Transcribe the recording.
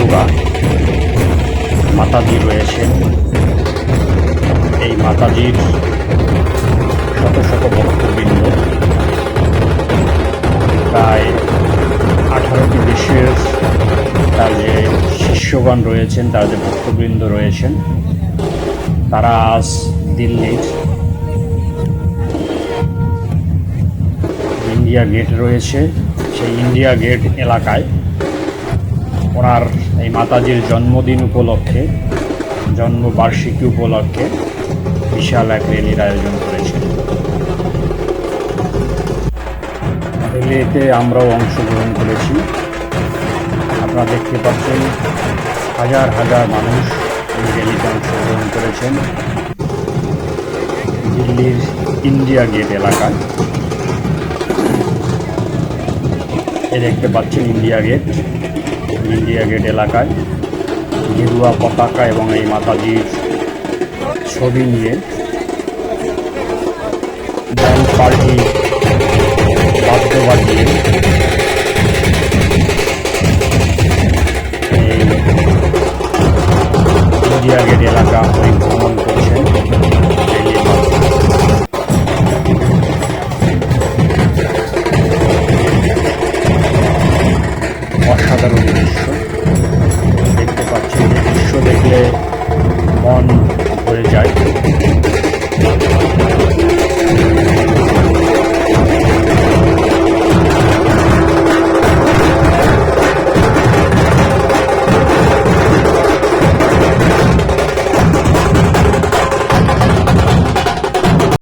রাজযোগা মাতাজি রয়েছেন। এই মাতাজির শত শত ভক্তবৃন্দ প্রায় আঠারোটি দেশের তার যে শিষ্যগণ রয়েছেন, তার যে ভক্তবৃন্দ রয়েছেন, তারা আজ দিল্লির ইন্ডিয়া গেট রয়েছে। সেই ইন্ডিয়া গেট এলাকায়। ওনার এই মাতাজির জন্মদিন উপলক্ষে, জন্মবার্ষিকী উপলক্ষে বিশাল এক র্যালির আয়োজন করেছেন। র্যালিতে আমরাও অংশগ্রহণ করেছি। আপনারা দেখতে পাচ্ছেন, হাজার হাজার মানুষ এই র্যালিতে অংশগ্রহণ করেছেন। দিল্লির ইন্ডিয়া গেট এলাকায়। এ দেখতে পাচ্ছেন ইন্ডিয়া গেট ইন্ডিয়া গেট এলাকায়। গেরুয়া পতাকা এবং এই মাতাজির ছবি নিয়ে। ব্যান্ড পার্টি বাদ্য বাজিয়ে ইন্ডিয়া গেট এলাকা মন ভরে যায়।